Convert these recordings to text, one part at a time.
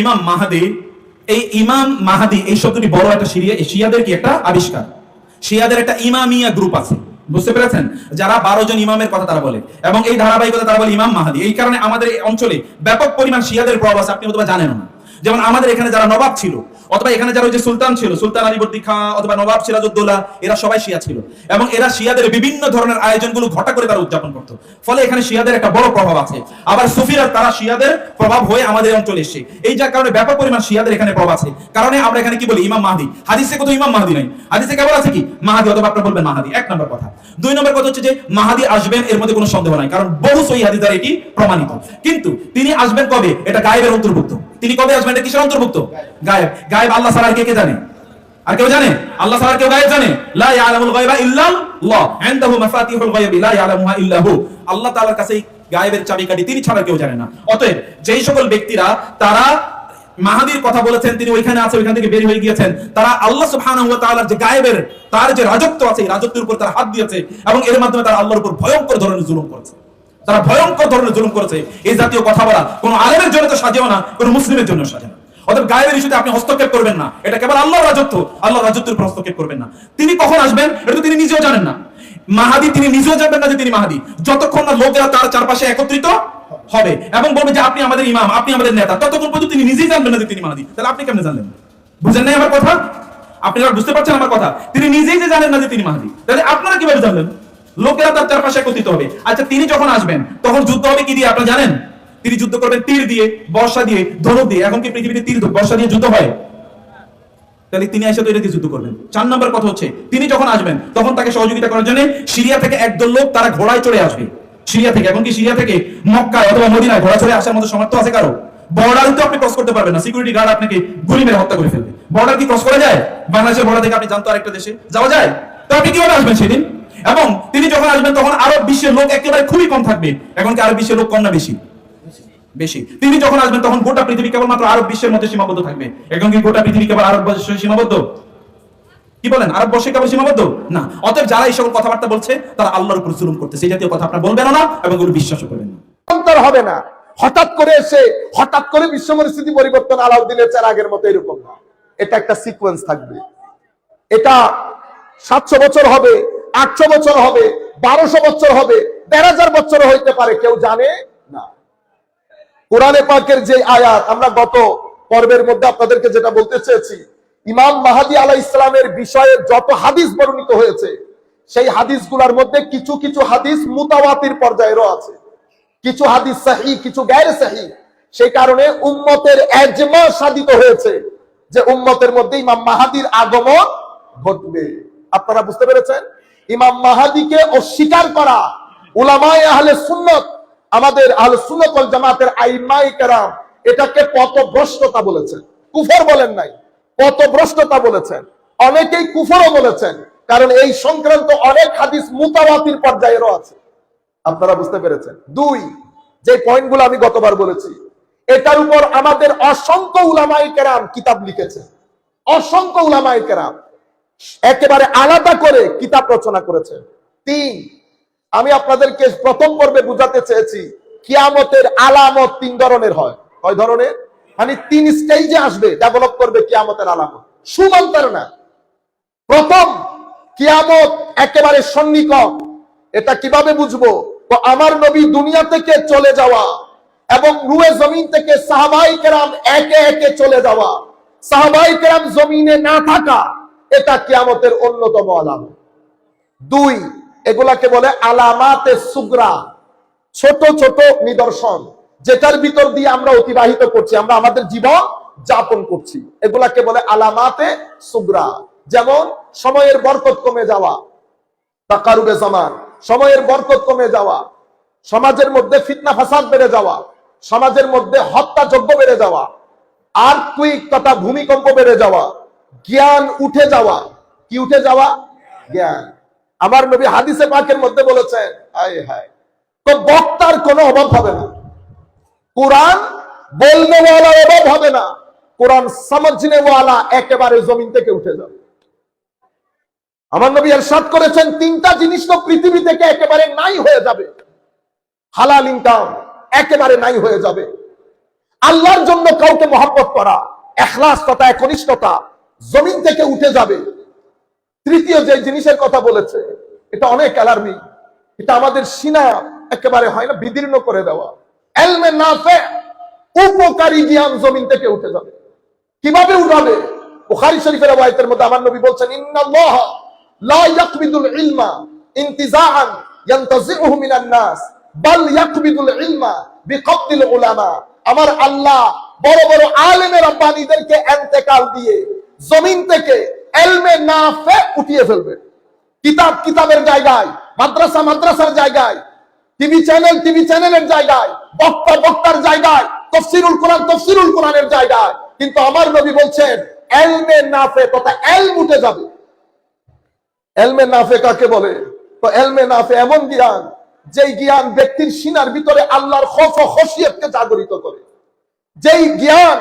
ইমাম মাহাদি, এই ইমাম মাহাদি, এই শব্দটি বড় একটা সিরিয়া শিয়াদের কি একটা আবিষ্কার? শিয়াদের একটা ইমামিয়া গ্রুপ আছে। বুঝতে পেরেছেন? যারা বারো জন ইমামের কথা তারা বলে। এবং এই ধারাবাহিকতা তারা বলে ইমাম মাহাদি। এই কারণে আমাদের এই অঞ্চলে ব্যাপক পরিমাণ শিয়াদের প্রভাব আছে, আপনি হয়তো জানেন না। যেমন আমাদের এখানে যারা নবাব ছিল অথবা এখানে যারা ওই যে সুলতান ছিল, সুলতান আলীবর্দী খাঁ অথবা নবাব সিরাজউদ্দৌলা, এরা সবাই শিয়া ছিল। এবং এরা শিয়াদের বিভিন্ন ধরনের আয়োজনগুলো ঘটা করে তারা উদযাপন করতো। ফলে এখানে শিয়াদের একটা বড় প্রভাব আছে। আবার সুফিরা, তারা শিয়াদের প্রভাব হয়ে আমাদের অঞ্চলে এসে এই যার কারণে ব্যাপক পরিমাণ শিয়াদের এখানে প্রভাব আছে। কারণে আমরা এখানে কি বলি? ইমাম মাহাদি। হাদিসে কত ইমাম মাহাদি নাই। হাদিসে কেবল আছে কি? মাহাদি, অথবা আপনার বলবেন মাহাদি। এক নম্বর কথা। দুই নম্বর কথা হচ্ছে যে, মাহাদি আসবেন এর মধ্যে কোনো সন্দেহ নাই। কারণ বহু সহি হাদিস দ্বারা এটি প্রমাণিত। কিন্তু তিনি আসবেন কবে? এটা গায়েবের অন্তর্ভুক্ত। তিনি কবে আসবেন? এটা কিসের অন্তর্ভুক্ত? গায়েব গায়েব আল্লাহ ছাড়া কে কে জানে? আর কেউ জানে? আল্লাহ ছাড়া কেউ গায়েব জানে? লা ইয়ালামুল গায়বা ইল্লাল্লাহ। ইনদাহু মাফাতিহুল গায়বি, লা ইয়ালামুহা ইল্লাহু। আল্লাহ তাআলার কাছেই গায়েবের চাবিকাঠি তিনি ছাড়া কেউ জানে না। অতএব যেই সকল ব্যক্তিরা, তারা মাহাদির কথা বলেছেন, তিনি ওইখানে আছে, ওইখান থেকে বের হয়ে গিয়েছেন, তারা আল্লাহ সুবহানাহু ওয়া তাআলার যে গায়েবের, তার যে রাজত্ব আছে, এই রাজত্বের উপর তারা হাত দিয়েছে, এবং এর মাধ্যমে তারা আল্লাহর উপর ভয়ঙ্কর ধরনের জুলুম করেছে। তারা ভয়ঙ্কর ধরনের জুলুম করেছে। এই জাতীয় কথা বলা কোনো আলেমের জন্য তো সাজেও না, কোন মুসলিমের জন্য সাজে না। গায়েবের ইস্যুতে আপনি হস্তক্ষেপ করবেন না। এটা কেবল আল্লাহর রাজত্ব। আল্লাহর রাজত্বের উপর হস্তক্ষেপ করবেন না। তিনি কখন আসবেন? এটা তিনি নিজেও জানেন না। মাহাদি তিনি নিজেও জানবেন না যে তিনি মাহাদি। যতক্ষণ না লোকেরা তার চারপাশে একত্রিত হবে এবং বলবে যে আপনি আমাদের ইমাম, আপনি আমাদের নেতা, ততক্ষণ পর্যন্ত তিনি নিজেই জানবেন না যে তিনি মাহাদি। তাহলে আপনি কেমনে জানলেন? বুঝেন নাই আমার কথা? আপনি বুঝতে পারছেন আমার কথা? তিনি নিজেই যে জানেন না যে তিনি মাহাদি। তাহলে আপনারা কীভাবে জানলেন? লোকেরা তার চারপাশে একত্রিত হবে। আচ্ছা তিনি যখন আসবেন, তখন যুদ্ধ হবে কি দিয়ে? আপনারা জানেন? তিনি যুদ্ধ করবেন তীর দিয়ে, বর্ষা দিয়ে, ধনুক দিয়ে। এখন কি পৃথিবীতে তীর বর্ষা দিয়ে যুদ্ধ হয়? তাহলে তিনি এসে তো এটা দিয়ে যুদ্ধ করবেন। চার নম্বর কথা হচ্ছে, তিনি যখন আসবেন, তখন তাকে সহযোগিতা করার জন্য সিরিয়া থেকে একদল লোক তারা ঘোড়ায় চড়ে আসবে। সিরিয়া থেকে এখন কি সিরিয়া থেকে মক্কায় অথবা মদিনায় ঘোড়া চড়ে আসার মতো সমর্থ আছে কারও? বর্ডার তো আপনি ক্রস করতে পারবেন না। সিকিউরিটি গার্ড আপনাকে গুলি মেরে হত্যা করে ফেলবে। বর্ডার কি ক্রস করা যায়? বাংলাদেশের বর্ডার থেকে আপনি জানতো আরেকটা দেশে। যাওয়া যায়? তো আপনি কীভাবে আসবেন সেদিন? এবং তিনি যখন আসবেন, তখন আরব বিশ্বের লোক একেবারে খুবই কম থাকবে। এখন কি আরব বিশ্বের লোক কম না বেশি? বেশি। তিনি যখন আসবেন, তখন গোটা পৃথিবী কেবলমাত্র আরব বিশ্বের মধ্যে সীমাবদ্ধ থাকবে। এখন কি গোটা পৃথিবী কেবল আরব বর্ষে সীমাবদ্ধ? কি বলেন, আরব বর্ষে কেবল সীমাবদ্ধ? না। অতএব যারা এই সকল কথাবার্তা বলছে, তারা আল্লাহর উপর জুলুম করতে সেই জাতীয় কথা আপনার বলবেন না এবং এগুলো বিশ্বাসও করবেন না। অন্তর হবে না। হঠাৎ করে এসে, হঠাৎ করে বিশ্ব পরিস্থিতি পরিবর্তন আলাউদ্দিনের চেরাগের মতো এরকম না। এটা একটা সিকোয়েন্স থাকবে। এটা সাতশো বছর হবে, আটশো বছর হবে, বারোশো বছর হবে, দেড় হাজার বছর হইতে পারে। কেউ জানে? কোরআনে পাকের যে আয়াত, আমরা গত পর্বের মধ্যে আপনাদেরকে যেটা বলতে চেয়েছি, ইমাম মাহাদি আলাহ ইসলামের বিষয়ে যত হাদিস বর্ণিত হয়েছে, সেই হাদিস হাদিসগুলোর মধ্যে কিছু কিছু হাদিস মুতাওয়াতির পর্যায়েরও আছে। কিছু হাদিস সাহি, কিছু গ্যার সাহি। সেই কারণে উম্মতের এজমা সাধিত হয়েছে যে উম্মতের মধ্যে ইমাম মাহাদির আগমন ঘটবে। আপনারা বুঝতে পেরেছেন? ইমাম মাহাদিকে অস্বীকার করা উলামায়ে আহলে সুন্নত আমাদের আহলে সুন্নত ওয়াল জামাতের আইমাই কেরাম এটাকে পথভ্রষ্টতা বলেছেন। কুফর বলেন নাই, পথভ্রষ্টতা বলেছেন। অনেকেই কুফরও বলেছেন, কারণ এই সংক্রান্ত অনেক হাদিস মুতাওয়াতির পর্যায়েরও আছে। আপনারা বুঝতে পেরেছেন? দুই, যে পয়েন্টগুলো আমি গতবার বলেছি, এটার উপর আমাদের অসংখ্য উলামাই কেরাম কিতাব লিখেছে। অসংখ্য উলামাই কেরাম একেবারে আলাদা করে কিতাব রচনা করেছে। তিন আমি আপনাদেরকে প্রথম পর্বে বুঝাতে চেয়েছি, কিয়ামতের আলামত তিন ধরনের হয়। কয় ধরনের? মানে তিন স্টেজে আসবে ডেভেলপ করবে কিয়ামতের আলামত। সুমন্তর না। প্রথম, কিয়ামত একেবারে সন্নিকট। এটা কীভাবে বুঝব? তো আমার নবী দুনিয়া থেকে চলে যাওয়া এবং রুয়ে জমিন থেকে সাহাবাই কেরাম একে একে চলে যাওয়া। সাহাবাই কেরাম জমিনে না থাকা, এটা কিয়ামতের অন্যতম আলামত। দুই এগুলাকে বলে আলামাতে সুগরা, ছোট ছোট নিদর্শন, যেটার ভিতর দিয়ে আমরা অতিবাহিত করছি, আমরা আমাদের জীবন যাপন করছি। এগুলাকে বলে আলামাতে সুগরা। যেমন, সময়ের বরকত কমে যাওয়া, তাকারুবে জামান, সময়ের বরকত কমে যাওয়া, সমাজের মধ্যে ফিতনা ফাসাদ বেড়ে যাওয়া, সমাজের মধ্যে হত্যাযজ্ঞ বেড়ে যাওয়া আর কুইক তথা ভূমিকম্প বেড়ে যাওয়া, জ্ঞান উঠে যাওয়া, কি উঠে যাওয়া? জ্ঞান। আমার নবী হাদিসে পাকের মধ্যে বলেছেন তো বক্তার কোনো অভাব হবে না। কোরআন বলনেওয়ালা অভাব হবে না। কোরআন সমঝনেওয়ালা একেবারে জমিন থেকে উঠে যাবে। আমার নবী এরশাদ করেছেন, তিনটা জিনিস তো পৃথিবী থেকে একেবারে নাই হয়ে যাবে। হালাল ইনকাম একেবারে নাই হয়ে যাবে। আল্লাহর জন্য কাউকে মহব্বত করা, এখলাস তথা একনিষ্ঠতা জমিন থেকে উঠে যাবে। তৃতীয় যে জিনিসের কথা বলেছে, এটা অনেক অ্যালার্মি এটা আমাদের সিনা একেবারে হয় না, বিদীর্ণ করে দেওয়া। এলমে নাফে, উপকারী জ্ঞান জমিন থেকে উঠে যাবে। কীভাবে উঠাবে? শরীফের মধ্যে আমার নবী বলছেন, ইন্নাল্লাহ লা ইয়াকবিদুল ইলমা ইনতিজাআন মিনান নাস, বাল ইয়াকবিদুল ইলমা বিকবদিল উলামা। আমার আল্লাহ বড় বড় আলেমের রব্বানীদেরকে ইন্তেকাল দিয়ে জমিন থেকে এলমে নাফে উঠিয়ে ফেলবে। কিতাব কিতাবের জায়গায়, মাদ্রাসা মাদ্রাসার জায়গায়, টিভি চ্যানেল টিভি চ্যানেলের জায়গায়, বক্তা বক্তার জায়গায়, তফসিরুল কোরআন তফসিরুল কোরআনের জায়গায়। কিন্তু আমার নবী বলছেন, এলমে নাফে তথা এলম উঠে যাবে। এলমে নাফে কাকে বলে? তো এলমে নাফে এমন জ্ঞান, যেই জ্ঞান ব্যক্তির সিনার ভিতরে আল্লাহর খফ ও খসিয়তকে জাগরিত করে। যেই জ্ঞান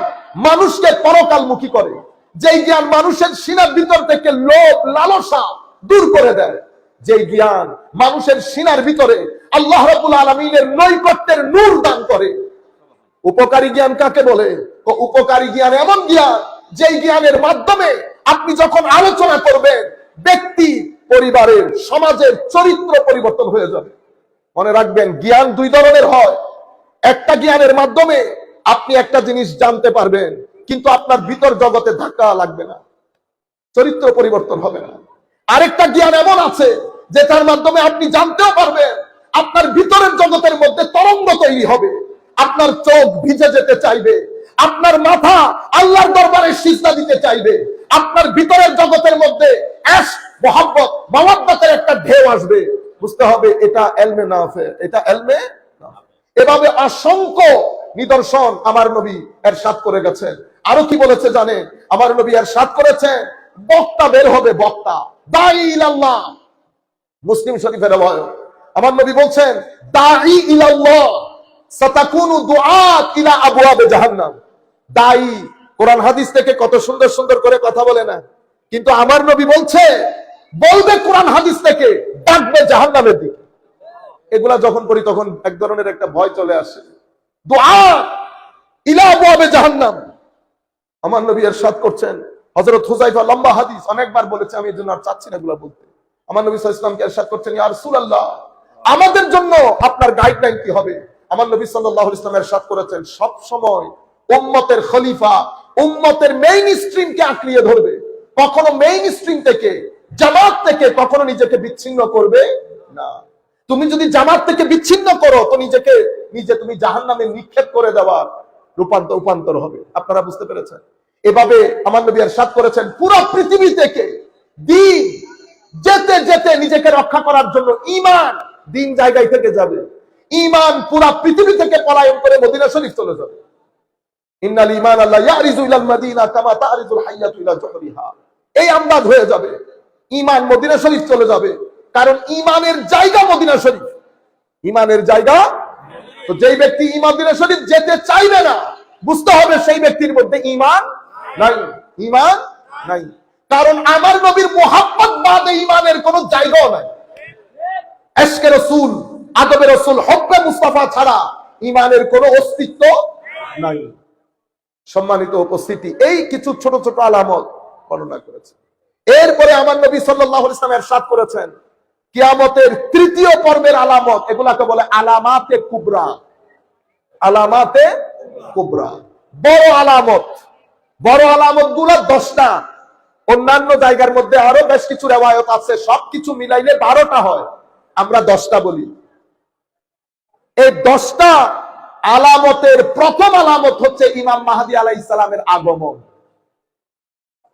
মানুষকে পরকালমুখী করে। যেই জ্ঞান মানুষের সিনার ভিতর থেকে লোভ, লালসা দূর করে দেয়। যেই জ্ঞান মানুষের সিনার ভিতরে আল্লাহ রাব্বুল আলামিনের নৈকট্যের নূর দান করে। উপকারী জ্ঞান কাকে বলে? তো উপকারী জ্ঞান এমন জ্ঞান, যেই জ্ঞানের মাধ্যমে আপনি যখন আলোচনা করবেন, ব্যক্তি, পরিবারের, সমাজের চরিত্র পরিবর্তন হয়ে যাবে। মনে রাখবেন, জ্ঞান দুই ধরনের হয়। একটা জ্ঞানের মাধ্যমে আপনি একটা জিনিস জানতে পারবেন কিন্তু আপনার ভিতর জগতে ধাক্কা লাগবে না। চরিত্র পরিবর্তন হবে না। আরেকটা জ্ঞান এমন আছে যে তার মাধ্যমে আপনি জানতেও পারবেন, আপনার ভিতরের জগতের মধ্যে তরঙ্গ তৈরি হবে। আপনার চোখ ভিজে যেতে চাইবে, আপনার মাথা আল্লাহর দরবারে সিজদা দিতে চাইবে, আপনার ভিতরের জগতের মধ্যে অ্যাশ মোহাম্মত একটা ঢেউ আসবে। বুঝতে হবে, এটা এলমে নাফে, এটা এলমে এভাবে অসংখ্য নিদর্শন আমার নবী এর সাত করে গেছেন। আরও কি বলেছে জানে আমার নবী আর সাত করেছেন বক্তা বের হবে বক্তা। দাই ইলাল্লাহ। মুসলিম শরীফের রওয়ায়ত আমার নবী বলছেন দাই ইলাল্লাহ, সাতাকুনু দুআত ইলা আবওয়াবে জাহান্নাম। দাই কোরআন হাদিস থেকে কত সুন্দর সুন্দর করে কথা বলে না। কিন্তু আমার নবী বলছে, বলবে কোরআন হাদিস থেকে, ডাকবে জাহান্নামের দিকে। এগুলা যখন করি তখন এক ধরনের একটা ভয় চলে আসে। দোয়া ইলা আবওয়াবে জাহান্নাম। আমার নবী এরশাদ করছেন। হযরত হুযায়ফা লম্বা হাদিস অনেকবার বলেছে, আমি এর জন্য আর চাচ্ছি না এগুলা বলতে। আমার নবী সাল্লাল্লাহু আলাইহি ওয়াসাল্লামকে এরশাদ করছেন, ইয়া রাসূলুল্লাহ, আমাদের জন্য আপনার গাইডলাইন কি হবে? আমার নবী সাল্লাল্লাহু আলাইহি ওয়াসাল্লাম এরশাদ করেছেন, সব সময় উম্মতের খলিফা, উম্মতের মেইন স্ট্রিমকে আঁকড়িয়ে ধরবে। কখনো মেইন স্ট্রিম থেকে, জামাত থেকে কখনো নিজেকে বিচ্ছিন্ন করবে না। তুমি যদি জামাত থেকে বিচ্ছিন্ন করো, তো নিজেকে, নিজে তুমি জাহান্নামে নিক্ষেপ করে দেওয়ার রূপান্তর রূপান্তর হবে। আপনারা বুঝতে পেরেছেন? এভাবে আমার নবী আর সাত করেছেন পুরো পৃথিবী থেকে। দিন যেতে যেতে নিজেকে রক্ষা করার জন্য ইমান দিন জায়গায় থেকে যাবে। ইমান পুরা পৃথিবী থেকে পলায়ন করে মদিনা শরীফ চলে যাবে। ইন্নাল ইমান আল্লাহ ইয়ারিজু ইলাল মাদিনা কামা তারিজুল হাইয়াতু ইলা জহরিহা। এই আমদাদ হয়ে যাবে। ইমান মদিনা শরীফ চলে যাবে। কারণ ইমানের জায়গা মদিনা শরীফ। ইমানের জায়গা তো যেই ব্যক্তি ইমাদিনা শরীফ যেতে চাইবে না, বুঝতে হবে সেই ব্যক্তির মধ্যে ইমান নাই। ইমান নাই। কারণ আমার নবীর মোহাম্মদ বাদে ইমানের কোন জায়গাও নাই। এসকে রসুল আদবে রসুল হকবে মুস্তাফা ছাড়া ইমানের কোন অস্তিত্ব নাই। সম্মানিত উপস্থিতি, এই কিছু ছোট ছোট আলামত বর্ণনা করেছে। এরপরে আমার নবী সাল্লাহ ইসলাম এর সাত করেছেন। কিয়ামতের তৃতীয় পর্বের আলামত, এগুলাকে বলে আলামাতে কুবরা। আলামাতে কুবরা। বড় আলামত। বড় আলামতগুলো দশটা। অন্যান্য জায়গার মধ্যে আরও বেশ কিছু রেওয়ায়ত আছে, সবকিছু মিলাইলে বারোটা হয়। আমরা দশটা বলি। এই দশটা আলামতের প্রথম আলামত হচ্ছে ইমাম মাহাদি আলাহ ইসলামের আগমন।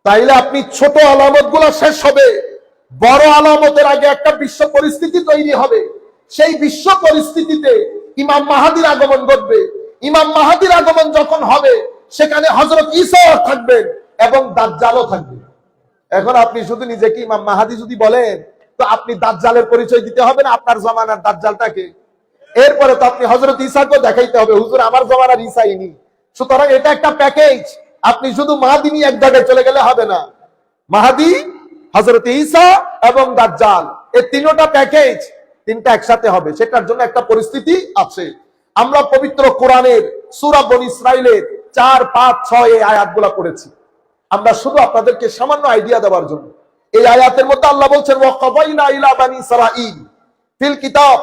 তাইলে আপনি ছোট আলামত শেষ হবে। বড় আলামতের আগে একটা বিশ্ব পরিস্থিতি তৈরি হবে। সেই বিশ্ব পরিস্থিতিতে ইমাম মাহাদির আগমন ঘটবে। ইমাম মাহাদির আগমন যখন হবে, সেখানে হজরত ঈসাও থাকবেন এবং দাজ্জালও থাকবে। এখন আপনি শুধু নিজেকে ইমাম মাহাদি যদি বলেন, তো আপনি দাজ্জালের পরিচয় দিতে হবে না আপনার জমানার দাজ্জালটাকে? এরপরে তো আপনি হজরত ঈসাকে দেখাইতে হবে, হুজুর, আমার জমানার ঈসাইনি সুতরাং এটা একটা প্যাকেজ। আপনি শুধু মাহাদি নিয়ে এক জায়গায় চলে গেলে হবে না। মাহাদি হজরত ঈসা এবং দাজ্জাল। এই তিনটা প্যাকেজ তিনটা একসাথে হবে। সেটার জন্য একটা পরিস্থিতি আছে। আমরা পবিত্র কোরআনের সুরা বন ইসরাইলের চার, পাঁচ, ছয় এই আয়াতগুলা পড়েছি। আমরা শুধু আপনাদেরকে সামান্য আইডিয়া দেওয়ার জন্য। এই আয়াতের মধ্যে আল্লাহ বলছেন ওয়াকাবাইনা ইলা বানি ইসরাঈল ফিল কিতাব,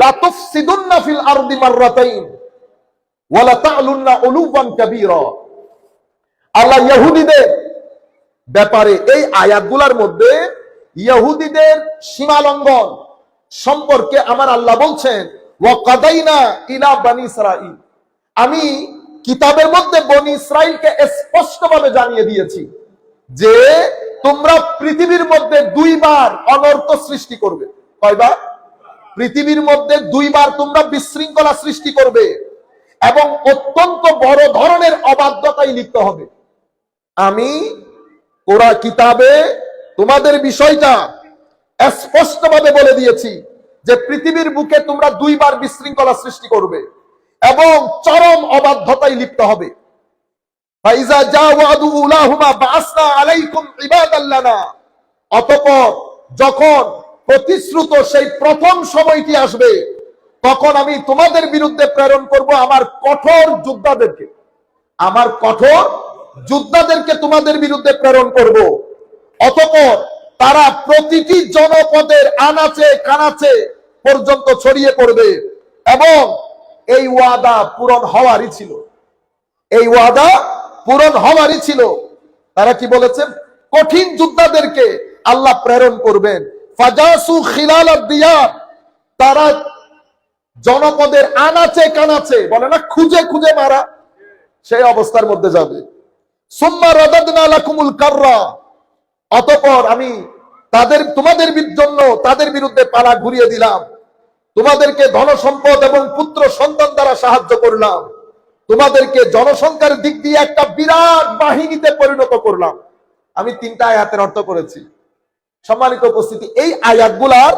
লা তুফসিদুন্না ফিল আরদি মাররাতাইন ওয়া লা তা'লুন্না উলুওয়ান কাবীরা। আল্লাহ ইহুদিদের ব্যাপারে এই আয়াতগুলার মধ্যে ইহুদিদের সীমা লঙ্ঘন সম্পর্কে আমার আল্লাহ বলছেন, ওয়াকাদাইনা ইলা বানি ইসরাঈল। আমি কিতাবের মধ্যে বনি ইসরাইলকে স্পষ্টভাবে জানিয়ে দিয়েছি যে তোমরা পৃথিবীর মধ্যে দুইবার অনর্থ সৃষ্টি করবে। কয়বার? পৃথিবীর মধ্যে দুইবার তোমরা বিশৃঙ্খলা সৃষ্টি করবে এবং অত্যন্ত বড় ধরনের অবাধ্যতায় লিপ্ত হবে। আমি কোরআন কিতাবে তোমাদের বিষয়টা স্পষ্টভাবে বলে দিয়েছি যে পৃথিবীর বুকে তোমরা দুইবার বিশৃঙ্খলা সৃষ্টি করবে এবং চরম অবাধ্যতায় লিপ্ত হবে। অতঃপর যখন প্রতিশ্রুত সেই প্রথম সময়টি আসবে, তখন আমি তোমাদের বিরুদ্ধে প্রেরণ করব আমার কঠোর যোদ্ধাদেরকে। আমার কঠোর যোদ্ধাদেরকে তোমাদের বিরুদ্ধে প্রেরণ করব। অতঃপর তারা প্রতিটি জনপদের আনাচে কানাচে পর্যন্ত ছড়িয়ে পড়বে এবং এই ওয়াদা পূরণ হওয়ারই ছিল। এই ওয়াদা পূরণ হওয়ারই ছিল। তারা কি বলেছেন? কঠিন যোদ্ধাদেরকে আল্লাহ প্রেরণ করবেন। ফাজাসু খিলাল তারা জনপদের আনাচে কানাচে, বলে না, খুঁজে খুঁজে মারা, সেই অবস্থার মধ্যে যাবে। অতঃপর আমি তাদের, তোমাদের জন্য তাদের বিরুদ্ধে পালা ঘুরিয়ে দিলাম। তোমাদেরকে ধন সম্পদ এবং পুত্র সন্তান দ্বারা সাহায্য করলাম। তোমাদেরকে জনসংখ্যার দিক দিয়ে একটা বিরাট বাহিনীতে পরিণত করলাম। আমি তিনটা আয়াতের অর্থ করেছি। সম্মানিত উপস্থিতি, এই আয়াতগুলার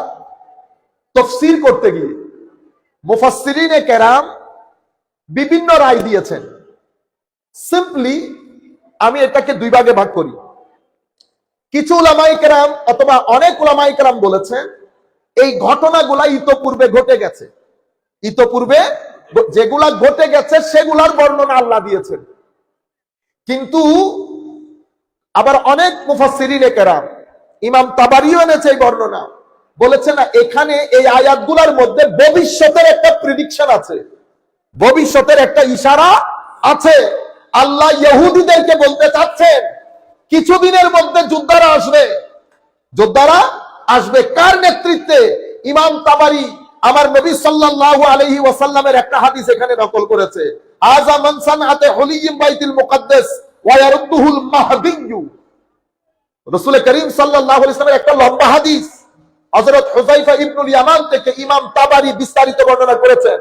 তফসির করতে গিয়ে মুফাসসিরিনে কেরাম বিভিন্ন রায় দিয়েছেন। সিম্পলি আমি এটাকে দুই ভাগে ভাগ করি। কিছু উলামাই কেরাম অথবা অনেক উলামাই কেরাম বলেছেন এই ঘটনাগুলা ইতপূর্বে ঘটে গেছে। ইতপূর্বে যেগুলা ঘটে গেছে, সেগুলার বর্ণনা আল্লাহ দিয়েছেন। কিন্তু আবার অনেক মুফাসসিরিনে কেরাম, ইমাম তাবারিও এনেছে এই বর্ণনা। বলেছে না, এখানে এই আয়াতগুলার মধ্যে ভবিষ্যতের একটা প্রিডিকশন আছে। ভবিষ্যতের একটা ইশারা আছে। আল্লাহ ইহুদিদেরকে বলতে চাচ্ছেন, কিছুদিনের মধ্যে যোদ্ধারা আসবে। যোদ্ধারা আসবে কার নেতৃত্বে? ইমাম তাবারি আমার নবী সাল্লাল্লাহু আলাইহি ওয়াসাল্লামের একটা হাদিস এখানে নকল করেছে। আজা মানসান হলিয়িম বাইতুল একটা লম্বা হাদিস। হযরত হুযাইফা ইবনুল ইয়ামান থেকে ইমাম তাবারি বিস্তারিত বর্ণনা করেছেন।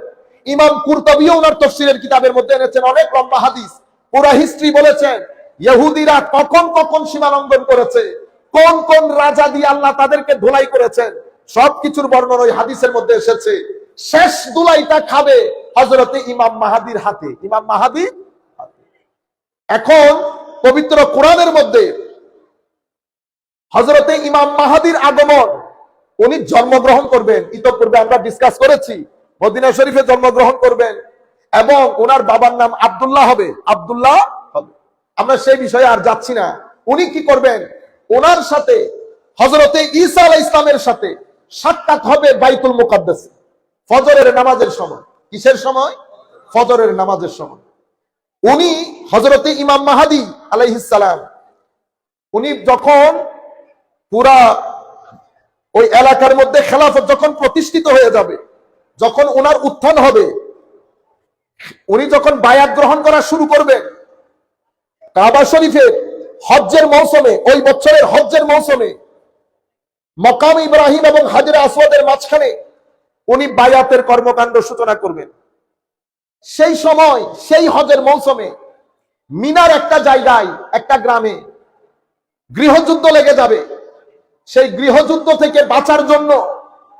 ইমাম কুরতুবিও ওনার কিতাবের মধ্যে এনেছেন অনেক লম্বা হাদিস। পুরা হিস্ট্রি বলেছেন ইহুদিরা কখন কখন সীমা লঙ্ঘন করেছে, কোন কোন রাজা দিয়ে আল্লাহ তাদেরকে ধুলাই করেছেন, সবকিছুর বর্ণনা ওই হাদিসের মধ্যে এসেছে। শেষ দুলাইটা খাবে হযরতে ইমাম মাহাদির হাতে। ইমাম মাহাদি এখন পবিত্র কোরআনের মধ্যে হজরতে ইমাম মাহাদির আগমন, উনি জন্মগ্রহণ করবেন। ইতপূর্বে আমরা ডিসকাস করেছি, মদিনা শরীফে জন্মগ্রহণ করবেন। এবং ওনার বাবার নাম আব্দুল্লাহ হবে। আব্দুল্লাহ হবে। আমরা সেই বিষয়ে আর যাচ্ছি না। উনি কি করবেন? ওনার সাথে হজরতে ঈসা আলাহ ইসলামের সাথে সাক্ষাৎ হবে বাইতুল মুকাদ্দাস। ফজরের নামাজের সময়। কিসের সময়? ফজরের নামাজের সময়। উনি হজরতে ইমাম মাহাদি আলাইহিসালাম উনি যখন পুরা ওই এলাকার মধ্যে খেলাফত যখন প্রতিষ্ঠিত হয়ে যাবে, যখন ওনার উত্থান হবে উনি যখন বায়াত গ্রহণ করা শুরু করবেন কাবা শরীফের হজ্জের মৌসুমে, ওই বছরের হজ্জের মৌসুমে, মকাম ইব্রাহিম এবং হাজিরা আসওয়াদের মাঝখানে উনি বায়াতের কর্মকাণ্ড সূচনা করবেন। সেই সময়, সেই হজের মৌসুমে মিনার একটা জায়গায়, একটা গ্রামে গৃহযুদ্ধ লেগে যাবে। সেই গৃহযুদ্ধ থেকে বাঁচার জন্য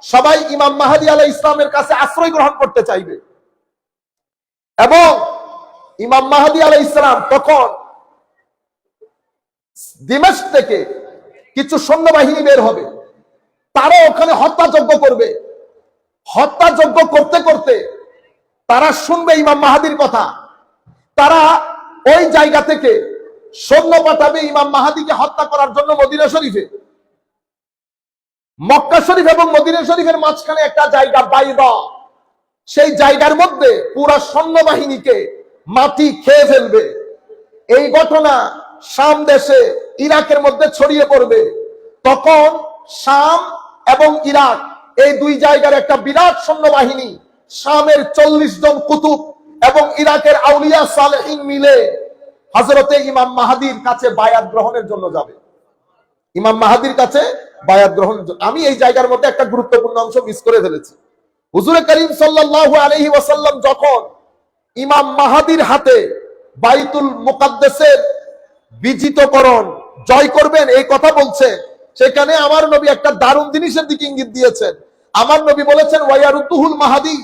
সবাই ইমাম মাহাদি আলাহ ইসলামের কাছে আশ্রয় গ্রহণ করতে চাইবে। এবং ইমাম মাহাদি আলাহ ইসলাম তখন দিমাস থেকে কিছু সৈন্যবাহিনী বের হবে। তারা ওখানে হত্যাযজ্ঞ করবে। হত্যাযজ্ঞ করতে করতে তারা শুনবে ইমাম মাহাদির কথা। তারা ওই জায়গা থেকে সৈন্য পাঠাবে ইমাম মাহাদিকে হত্যা করার জন্য মদিনা শরীফে। মক্কা শরীফ এবং মদিনা শরীফের মাঝখানে একটা জায়গা বাইদা। সেই জায়গার মধ্যে পুরা সৈন্যবাহিনীকে মাটি খেয়ে ফেলবে। এই ঘটনা শাম দেশে ইরাকের মধ্যে ছড়িয়ে পড়বে। তখন শাম এবং ইরাক এই দুই জায়গার একটা বিরাট সৈন্যবাহিনী, শামের চল্লিশ জন কুতুব এবং ইরাকের আউলিয়া সালেহিন মিলে হজরতে ইমাম মাহাদির কাছে বায়াত গ্রহণের জন্য যাবে। ইমাম মাহাদির কাছে বায়াত গ্রহণ আমি এই জায়গার মধ্যে একটা গুরুত্বপূর্ণ অংশ মিস করে ফেলেছি। হুজুরে করিম সাল্লাল্লাহু আলাইহি ওয়াসাল্লাম যখন ইমাম মাহাদির হাতে বাইতুল মুকাদ্দাসের বিজিতকরণ জয় করবেন, এই কথা বলছেন সেখানে আমার নবী একটা দারুণ জিনিসের দিকে ইঙ্গিত দিয়েছেন। আমার নবী বলেছেন ওয়াইয়ারুদ্দুহুল মাহাদি।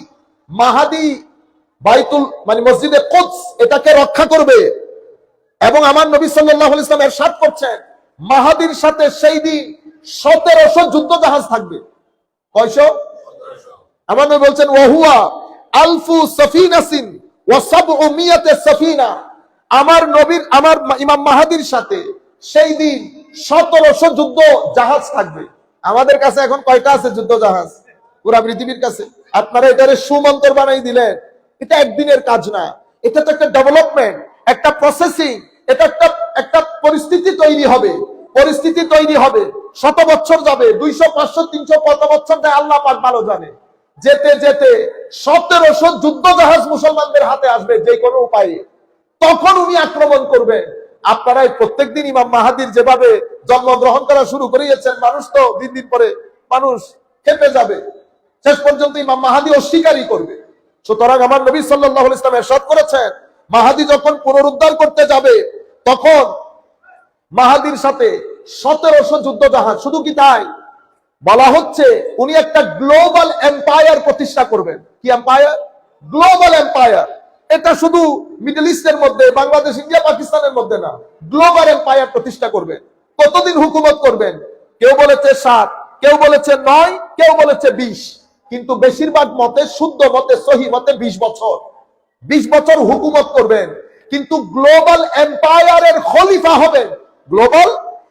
মাহাদি বাইতুল মানে মসজিদে কোচ এটাকে রক্ষা করবে। এবং আমার নবী সাল্লাহ ইসলাম এর সাত করছেন, মাহাদির সাথে সেই দিন সতেরোশো যুদ্ধ জাহাজ থাকবে। কয়শো? নবী বলছেন ওহুয়া আলফু সফিনাসিন ওয়াসাবউ মিয়াতে সফিনা। আমার নবীর, আমার ইমাম মাহাদির সাথে সেই দিন সতেরোশো যুদ্ধ জাহাজ থাকবে। আমাদের কাছে এখন কয়টা আছে যুদ্ধ জাহাজ? পুরা পৃথিবীর কাছে। আপনারা এটারে সুমন্তর বানাই দিলেন। এটা একদিনের কাজ না। এটা তো একটা ডেভেলপমেন্ট, একটা প্রসেসিং এটা একটা একটা পরিস্থিতি তৈরি হবে। পরিস্থিতি তৈরি হবে। শত বছর যাবে। দুইশো, পাঁচশো, তিনশো, কত বছর আল্লাহ পাক ভালো জানে। যেতে যেতে সতেরোশো যুদ্ধ জাহাজ মুসলমানদের হাতে আসবে যে কোনো উপায়ে। তখন উনি আক্রমণ করবেন। আপনারা এই প্রত্যেকদিন ইমাম মাহাদির যেভাবে জন্মগ্রহণ করা শুরু করিয়েছেন, মানুষ তো দিন দিন পরে মানুষ খেপে যাবে। শেষ পর্যন্ত ইমাম মাহাদি অস্বীকারই করবে। সুতরাং আমার নবী সাল্লাহ ইসলাম এরশাদ করেছেন, মাহাদি যখন পুনরুদ্ধার করতে যাবে, তখন মাহাদির সাথে সতেরোশো যুদ্ধ জাহাজ শুধু কি তাই? বলা হচ্ছে উনি একটা গ্লোবাল এম্পায়ার প্রতিষ্ঠা করবেন। কি এম্পায়ার? Global empire. এটা শুধু মিডল ইস্টের মধ্যে, বাংলাদেশ, ইন্ডিয়া, পাকিস্তানের মধ্যে না, গ্লোবাল এম্পায়ার প্রতিষ্ঠা করবেন। কতদিন হুকুমত করবেন? কেউ বলেছে সাত, কেউ বলেছে নয়, কেউ বলেছে বিশ। কিন্তু বেশিরভাগ মতে, শুদ্ধ মতে, সহি মতে বিশ বছর। বিশ বছর হুকুমত করবেন, কিন্তু গ্লোবাল এম্পায়ারের খলিফা হবেন। গ্লোবাল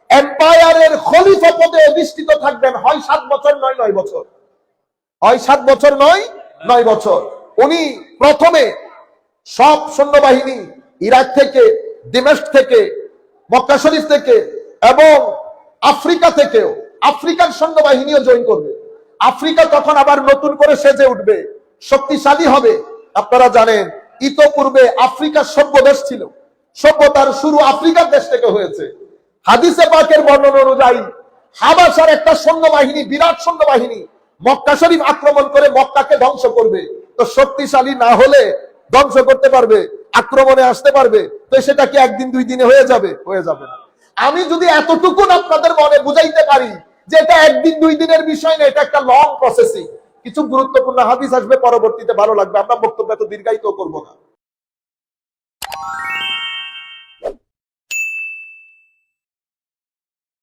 এম্পায়ারের খলিফা পদে অধিষ্ঠিত থাকবেন। হয় সাত বছর, নয় নয় বছর। হয় সাত বছর, নয় নয় বছর। উনি প্রথমে সব সৈন্যবাহিনী ইরাক থেকে, দিমেস্ক থেকে, মক্কা শরীফ থেকে এবং আফ্রিকা থেকেও আফ্রিকার সৈন্যবাহিনীও জয়েন করবে। আফ্রিকা তখন আবার নতুন করে সেজে উঠবে, শক্তিশালী হবে, আপনারা জানেন, ইতোপূর্বে আফ্রিকার সভ্য দেশ ছিল। সভ্যতার শুরু আফ্রিকার দেশ থেকে হয়েছে। হাদিসে পাকের বর্ণনা অনুযায়ী হাবাসার একটা সৈন্যবাহিনী, বিরাট সৈন্যবাহিনী মক্কা শরীফ আক্রমণ করে মক্কাকে ধ্বংস করবে। তো শক্তিশালী না হলে ধ্বংস করতে পারবে, আক্রমণে আসতে পারবে, তো সেটা কি একদিন দুই দিনে হয়ে যাবে? হয়ে যাবে না। আমি যদি এতটুকু আপনাদের মনে বুঝাইতে পারি যে এটা একদিন দুই দিনের বিষয় না, এটা একটা লং প্রসেসিং কিছু গুরুত্বপূর্ণ হাদিস আসবে, পরবর্তীতে ভালো লাগবে। আমরা বক্তব্য এত দীর্ঘায়িত করব না।